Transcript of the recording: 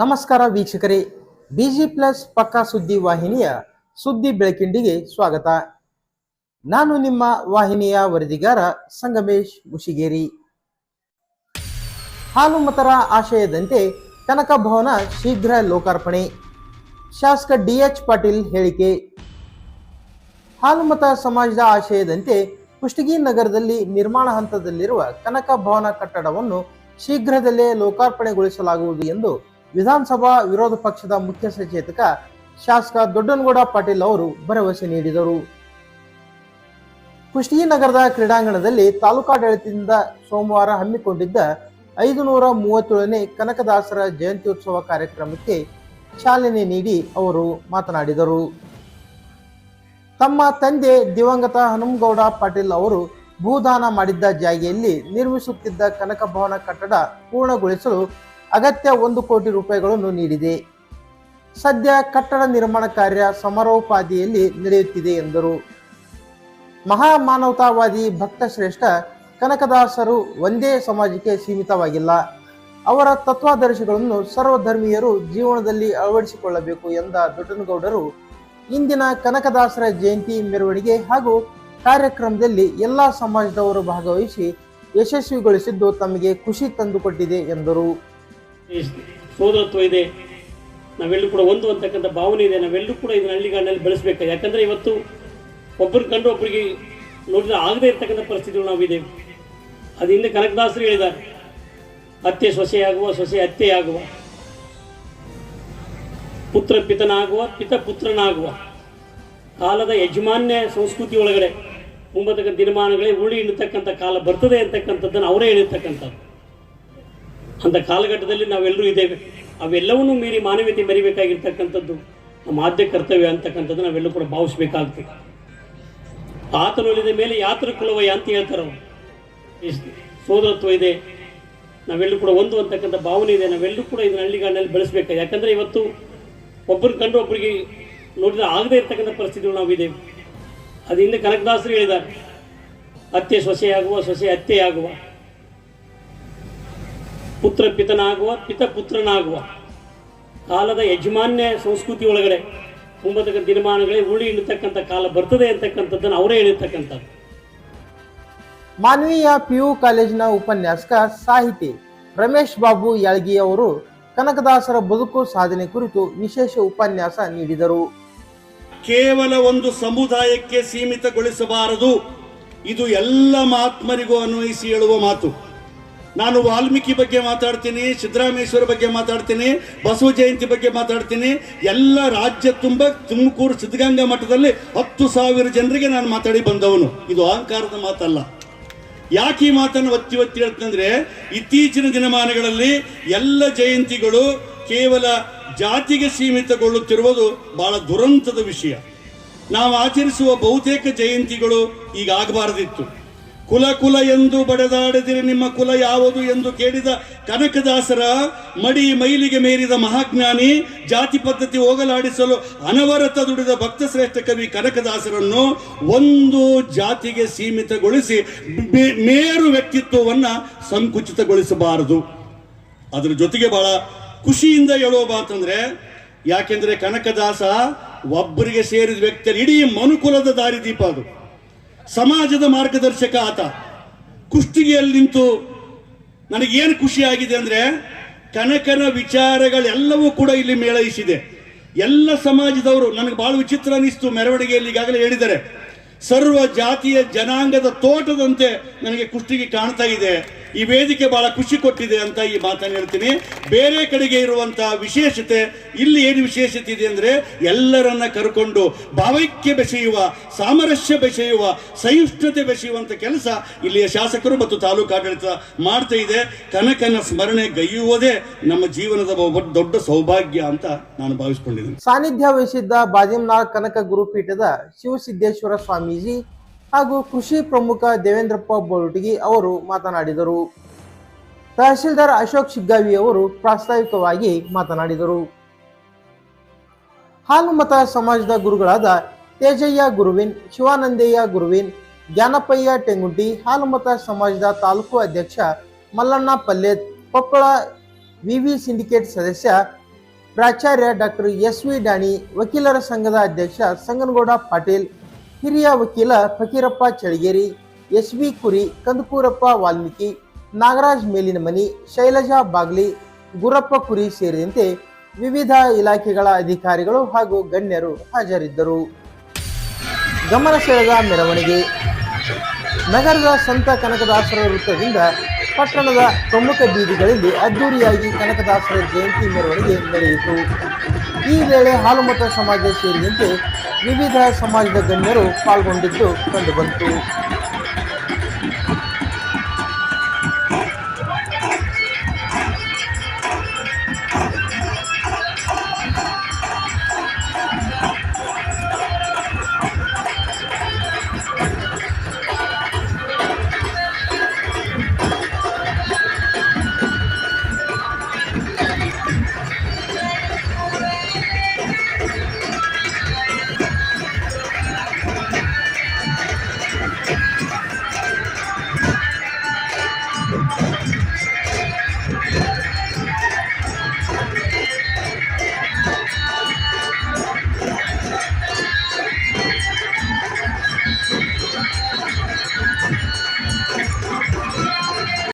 ನಮಸ್ಕಾರ ವೀಕ್ಷಕರೇ busy plus ಪಕ್ಕಾ ಸುದ್ದಿ ವಾಹಿನಿಯ ಸುದ್ದಿ ಬೆಳಕಿಂಡಿಗೆ ಸ್ವಾಗತ. ನಾನು ನಿಮ್ಮ ವಾಹಿನಿಯ ವರದಿಗಾರ ಸಂಗಮೇಶ್ ಮುಷಿಗೇರಿ. ಹಾಲು ಮತರ ಆಶಯದಂತೆ ಕನಕ ಭವನ ಶೀಘ್ರ ಲೋಕಾರ್ಪಣೆ. ಶಾಸಕ ಡಿ ಎಚ್ ಪಾಟೀಲ್ ಹೇಳಿಕೆ. ಹಾಲುಮತ ಸಮಾಜದ ಆಶಯದಂತೆ ಕುಷ್ಟಗಿ ನಗರದಲ್ಲಿ ನಿರ್ಮಾಣ ಹಂತದಲ್ಲಿರುವ ಕನಕ ಭವನ ಕಟ್ಟಡವನ್ನು ಶೀಘ್ರದಲ್ಲೇ ಲೋಕಾರ್ಪಣೆಗೊಳಿಸಲಾಗುವುದು ಎಂದು ವಿಧಾನಸಭಾ ವಿರೋಧ ಪಕ್ಷದ ಮುಖ್ಯ ಸಚೇತಕ ಶಾಸಕ ದೊಡ್ಡನಗೌಡ ಪಾಟೀಲ್ ಅವರು ಭರವಸೆ ನೀಡಿದರು. ಕುಷ್ಟಗಿ ನಗರದ ಕ್ರೀಡಾಂಗಣದಲ್ಲಿ ತಾಲೂಕಾಡಳಿತದಿಂದ ಸೋಮವಾರ ಹಮ್ಮಿಕೊಂಡಿದ್ದ ಐದು ನೂರ ಮೂವತ್ತೇಳನೇ ಕನಕದಾಸರ ಜಯಂತ್ಯುತ್ಸವ ಕಾರ್ಯಕ್ರಮಕ್ಕೆ ಚಾಲನೆ ನೀಡಿ ಅವರು ಮಾತನಾಡಿದರು. ತಮ್ಮ ತಂದೆ ದಿವಂಗತ ಹನುಮಗೌಡ ಪಾಟೀಲ್ ಅವರು ಭೂದಾನ ಮಾಡಿದ್ದ ಜಾಗೆಯಲ್ಲಿ ನಿರ್ಮಿಸುತ್ತಿದ್ದ ಕನಕ ಭವನ ಕಟ್ಟಡ ಪೂರ್ಣಗೊಳಿಸಲು ಅಗತ್ಯ ಒಂದು ಕೋಟಿ ರೂಪಾಯಿಗಳನ್ನು ನೀಡಿದೆ. ಸದ್ಯ ಕಟ್ಟಡ ನಿರ್ಮಾಣ ಕಾರ್ಯ ಸಮರೋಪಾದಿಯಲ್ಲಿ ನಡೆಯುತ್ತಿದೆ ಎಂದರು. ಮಹಾಮಾನವತಾವಾದಿ ಭಕ್ತ ಶ್ರೇಷ್ಠ ಕನಕದಾಸರು ಒಂದೇ ಸಮಾಜಕ್ಕೆ ಸೀಮಿತವಾಗಿಲ್ಲ. ಅವರ ತತ್ವಾದರ್ಶಗಳನ್ನು ಸರ್ವಧರ್ಮೀಯರು ಜೀವನದಲ್ಲಿ ಅಳವಡಿಸಿಕೊಳ್ಳಬೇಕು ಎಂದ ದೊಡ್ಡನಗೌಡರು, ಇಂದಿನ ಕನಕದಾಸರ ಜಯಂತಿ ಮೆರವಣಿಗೆ ಹಾಗೂ ಕಾರ್ಯಕ್ರಮದಲ್ಲಿ ಎಲ್ಲ ಸಮಾಜದವರು ಭಾಗವಹಿಸಿ ಯಶಸ್ವಿಗೊಳಿಸಿದ್ದು ತಮಗೆ ಖುಷಿ ತಂದುಕೊಟ್ಟಿದೆ ಎಂದರು. ಸೋದರತ್ವ ಇದೆ. ನಾವೆಲ್ಲರೂ ಕೂಡ ಒಂದು ಅಂತಕ್ಕಂಥ ಭಾವನೆ ಇದೆ. ನಾವೆಲ್ಲರೂ ಕೂಡ ಇದನ್ನ ಹಳ್ಳಿಗಳಲ್ಲಿ ಬೆಳೆಸಬೇಕು. ಯಾಕಂದರೆ ಇವತ್ತು ಒಬ್ಬರು ಕಂಡು ಒಬ್ಬರಿಗೆ ನೋಡಿದ್ರೆ ಆಗದೇ ಇರ್ತಕ್ಕಂಥ ಪರಿಸ್ಥಿತಿಗಳು ನಾವಿದೆ ಅದು ಹಿಂದೆ ಕನಕದಾಸರು ಹೇಳಿದ್ದಾರೆ ಅತ್ತೆ ಸೊಸೆಯಾಗುವ, ಸೊಸೆ ಅತ್ತೆಯಾಗುವ. ಪುತ್ರ ಪಿತನಾಗುವ, ಪಿತ ಪುತ್ರನಾಗುವ. ಕಾಲದ ಯಜಮಾನ್ಯ ಸಂಸ್ಕೃತಿ ಒಳಗಡೆ ಮುಂಬತಕ್ಕಂಥ ದಿನಮಾನಗಳೇ ಉಳಿ ಇಡತಕ್ಕಂಥ ಕಾಲ ಬರ್ತದೆ ಅಂತಕ್ಕಂಥದ್ದನ್ನು ಅವರೇ ಹೇಳಿರ್ತಕ್ಕಂಥದ್ದು. ಅಂತ ಕಾಲಘಟ್ಟದಲ್ಲಿ ನಾವೆಲ್ಲರೂ ಇದ್ದೇವೆ. ಅವೆಲ್ಲವನ್ನೂ ಮೀರಿ ಮಾನವೀಯತೆ ಮೆರಿಬೇಕಾಗಿರ್ತಕ್ಕಂಥದ್ದು ನಮ್ಮ ಆದ್ಯ ಕರ್ತವ್ಯ ಅಂತಕ್ಕಂಥದ್ದು ನಾವೆಲ್ಲರೂ ಕೂಡ ಭಾವಿಸ್ಬೇಕಾಗ್ತದೆ ಆತನು ಮೇಲೆ ಯಾತ್ರ ಕುಲವಯ್ಯ ಅಂತ ಹೇಳ್ತಾರೆ ಸೋದರತ್ವ ಇದೆ. ನಾವೆಲ್ಲರೂ ಕೂಡ ಒಂದು ಅಂತಕ್ಕಂಥ ಭಾವನೆ ಇದೆ. ನಾವೆಲ್ಲರೂ ಕೂಡ ಇದನ್ನ ಹಳ್ಳಿಗಾಡಿನಲ್ಲಿ ಬೆಳೆಸಬೇಕು. ಯಾಕಂದರೆ ಇವತ್ತು ಒಬ್ಬರು ಕಂಡು ಒಬ್ಬರಿಗೆ ನೋಡಿದ್ರೆ ಆಗದೇ ಇರ್ತಕ್ಕಂಥ ಪರಿಸ್ಥಿತಿಗಳು ನಾವಿದ್ದೇವೆ ಅದು ಹಿಂದೆ ಕನಕದಾಸರು ಹೇಳಿದ್ದಾರೆ, ಅತ್ತೆ ಸೊಸೆಯಾಗುವ, ಸೊಸೆ ಅತ್ತೆಯಾಗುವ. ಪುತ್ರ ಪಿತನಾಗುವ ಪಿತ ಪುತ್ರನಾಗುವ ಕಾಲದ ಯಜಮಾನ್ಯ ಸಂಸ್ಕೃತಿ ಒಳಗಡೆ ಮುಂಬತ್ತಕ್ಕ ದಿನಮಾನಗಳೇ ಉಳಿ ಇಳಿತಕ್ಕಂಥ ಕಾಲ ಬರ್ತದೆ ಅಂತಕ್ಕಂಥದ್ದನ್ನು ಅವರೇ ಹೇಳಿರ್ತಕ್ಕಂಥದ್ದು. ಪಿ ಯು ಕಾಲೇಜಿನ ಉಪನ್ಯಾಸಕ ಸಾಹಿತಿ ರಮೇಶ್ ಬಾಬು ಯಾಳ್ಗಿ ಅವರು ಕನಕದಾಸರ ಬದುಕು ಸಾಧನೆ ಕುರಿತು ವಿಶೇಷ ಉಪನ್ಯಾಸ ನೀಡಿದರು. ಕೇವಲ ಒಂದು ಸಮುದಾಯಕ್ಕೆ ಸೀಮಿತಗೊಳಿಸಬಾರದು. ಇದು ಎಲ್ಲ ಮಹಾತ್ಮರಿಗೂ ಅನ್ವಯಿಸಿ ಹೇಳುವ ಮಾತು. ನಾನು ವಾಲ್ಮೀಕಿ ಬಗ್ಗೆ ಮಾತಾಡ್ತೀನಿ, ಸಿದ್ದರಾಮೇಶ್ವರ ಬಗ್ಗೆ ಮಾತಾಡ್ತೀನಿ, ಬಸವ ಜಯಂತಿ ಬಗ್ಗೆ ಮಾತಾಡ್ತೀನಿ. ಎಲ್ಲ ರಾಜ್ಯ ತುಂಬ, ತುಮಕೂರು ಸಿದ್ಧಗಂಗಾ ಮಠದಲ್ಲಿ ಹತ್ತು ಸಾವಿರ ಜನರಿಗೆ ನಾನು ಮಾತಾಡಿ ಬಂದವನು. ಇದು ಅಹಂಕಾರದ ಮಾತಲ್ಲ. ಯಾಕೆ ಈ ಮಾತನ್ನು ಒತ್ತಿ ಒತ್ತಿ ಹೇಳ್ತಂದ್ರೆ, ಇತ್ತೀಚಿನ ದಿನಮಾನಗಳಲ್ಲಿ ಎಲ್ಲ ಜಯಂತಿಗಳು ಕೇವಲ ಜಾತಿಗೆ ಸೀಮಿತಗೊಳ್ಳುತ್ತಿರುವುದು ಬಹಳ ದುರಂತದ ವಿಷಯ. ನಾವು ಆಚರಿಸುವ ಬಹುತೇಕ ಜಯಂತಿಗಳು ಈಗ ಆಗಬಾರದಿತ್ತು. ಕುಲ ಕುಲ ಎಂದು ಬಡದಾಡದಿರಿ ನಿಮ್ಮ ಕುಲ ಯಾವುದು ಎಂದು ಕೇಳಿದ ಕನಕದಾಸರ ಮಡಿ ಮೈಲಿಗೆ ಮೇರಿದ ಮಹಾಜ್ಞಾನಿ, ಜಾತಿ ಪದ್ಧತಿ ಹೋಗಲಾಡಿಸಲು ಅನವರತ ದುಡಿದ ಭಕ್ತ ಶ್ರೇಷ್ಠ ಕವಿ ಕನಕದಾಸರನ್ನು ಒಂದು ಜಾತಿಗೆ ಸೀಮಿತಗೊಳಿಸಿ ಮೇರು ವ್ಯಕ್ತಿತ್ವವನ್ನು ಸಂಕುಚಿತಗೊಳಿಸಬಾರದು. ಅದರ ಜೊತೆಗೆ ಬಹಳ ಖುಷಿಯಿಂದ ಹೇಳುವ ಮಾತಂದ್ರೆ, ಯಾಕೆಂದ್ರೆ ಕನಕದಾಸ ಒಬ್ಬರಿಗೆ ಸೇರಿದ ವ್ಯಕ್ತಿಯಲ್ಲಿ ಇಡೀ ಮನುಕುಲದ ದಾರಿದೀಪ ಅದು. ಸಮಾಜದ ಮಾರ್ಗದರ್ಶಕ ಆತ. ಕುಷ್ಟಿಗೆಯಲ್ಲಿ ನಿಂತು ನನಗೇನು ಖುಷಿ ಆಗಿದೆ ಅಂದ್ರೆ ಕನಕನ ವಿಚಾರಗಳೆಲ್ಲವೂ ಕೂಡ ಇಲ್ಲಿ ಮೇಳೈಸಿದೆ. ಎಲ್ಲ ಸಮಾಜದವರು, ನನಗೆ ಬಹಳ ವಿಚಿತ್ರ ಅನಿಸ್ತು ಮೆರವಣಿಗೆಯಲ್ಲಿ ಈಗಾಗಲೇ ಹೇಳಿದ್ದಾರೆ. ಸರ್ವ ಜಾತಿಯ ಜನಾಂಗದ ತೋಟದಂತೆ ನನಗೆ ಕುಷ್ಟಿಗೆ ಕಾಣ್ತಾ ಇದೆ. ಈ ವೇದಿಕೆ ಬಹಳ ಖುಷಿ ಕೊಟ್ಟಿದೆ ಅಂತ ಈ ಮಾತನ್ನು ಹೇಳ್ತೀನಿ. ಬೇರೆ ಕಡೆಗೆ ಇರುವಂತಹ ವಿಶೇಷತೆ, ಇಲ್ಲಿ ಏನು ವಿಶೇಷತೆ ಇದೆ ಅಂದ್ರೆ ಎಲ್ಲರನ್ನ ಕರ್ಕೊಂಡು ಭಾವೈಕ್ಯ ಬೆಸೆಯುವ, ಸಾಮರಸ್ಯ ಬೆಸೆಯುವ, ಸಹಿಷ್ಣುತೆ ಬೆಸೆಯುವಂತ ಕೆಲಸ ಇಲ್ಲಿಯ ಶಾಸಕರು ಮತ್ತು ತಾಲೂಕು ಆಡಳಿತ ಮಾಡ್ತಾ ಇದೆ. ಕನಕನ ಸ್ಮರಣೆ ಗೈಯುವುದೇ ನಮ್ಮ ಜೀವನದ ದೊಡ್ಡ ಸೌಭಾಗ್ಯ ಅಂತ ನಾನು ಭಾವಿಸ್ಕೊಂಡಿದ್ದೀನಿ. ಸಾನ್ನಿಧ್ಯ ವಹಿಸಿದ್ದ ಬಾಜಿಮ್ನಾಳ್ ಕನಕ ಗುರುಪೀಠದ ಶಿವಸಿದ್ದೇಶ್ವರ ಸ್ವಾಮೀಜಿ ಹಾಗೂ ಕೃಷಿ ಪ್ರಮುಖ ದೇವೇಂದ್ರಪ್ಪ ಬೋಳುಟಗಿ ಅವರು ಮಾತನಾಡಿದರು. ತಹಶೀಲ್ದಾರ್ ಅಶೋಕ್ ಶಿಗ್ಗಾವಿ ಅವರು ಪ್ರಾಸ್ತಾವಿಕವಾಗಿ ಮಾತನಾಡಿದರು. ಹಾಲುಮತ ಸಮಾಜದ ಗುರುಗಳಾದ ತೇಜಯ್ಯ ಗುರುವಿನ್, ಶಿವಾನಂದಯ್ಯ ಗುರುವಿನ್, ಜ್ಞಾನಪ್ಪಯ್ಯ ಟೆಂಗುಂಟಿ, ಹಾಲುಮತ ಸಮಾಜದ ತಾಲೂಕು ಅಧ್ಯಕ್ಷ ಮಲ್ಲಣ್ಣ ಪಲ್ಲೆತ್, ಕೊಪ್ಪಳ ವಿವಿ ಸಿಂಡಿಕೇಟ್ ಸದಸ್ಯ ಪ್ರಾಚಾರ್ಯ ಡಾಕ್ಟರ್ ಎಸ್ ವಿ ಡಾಣಿ, ವಕೀಲರ ಸಂಘದ ಅಧ್ಯಕ್ಷ ಸಂಗನಗೌಡ ಪಾಟೀಲ್ ಹಿರಿಯ ವಕೀಲ ಫಕೀರಪ್ಪ ಚಳಿಗೇರಿ ಎಸ್ ವಿ ಕುರಿ, ಕಂದಕೂರಪ್ಪ ವಾಲ್ಮೀಕಿ, ನಾಗರಾಜ್ ಮೇಲಿನ ಮನಿ, ಶೈಲಜಾ ಬಾಗ್ಲಿ, ಗುರಪ್ಪ ಕುರಿ ಸೇರಿದಂತೆ ವಿವಿಧ ಇಲಾಖೆಗಳ ಅಧಿಕಾರಿಗಳು ಹಾಗೂ ಗಣ್ಯರು ಹಾಜರಿದ್ದರು. ಗಮನ ಸೆಳೆದ ಮೆರವಣಿಗೆ. ನಗರದ ಸಂತ ಕನಕದಾಸರ ವೃತ್ತದಿಂದ ಪಟ್ಟಣದ ಪ್ರಮುಖ ಬೀದಿಗಳಲ್ಲಿ ಅದ್ದೂರಿಯಾಗಿ ಕನಕದಾಸರ ಜಯಂತಿ ಮೆರವಣಿಗೆ ನಡೆಯಿತು. ಈ ವೇಳೆ ಹಾಲುಮತ ಸಮಾಜ ಸೇರಿದಂತೆ ವಿವಿಧ ಸಮಾಜದ ಗಣ್ಯರು ಪಾಲ್ಗೊಂಡಿದ್ದು ಕಂಡುಬಂತು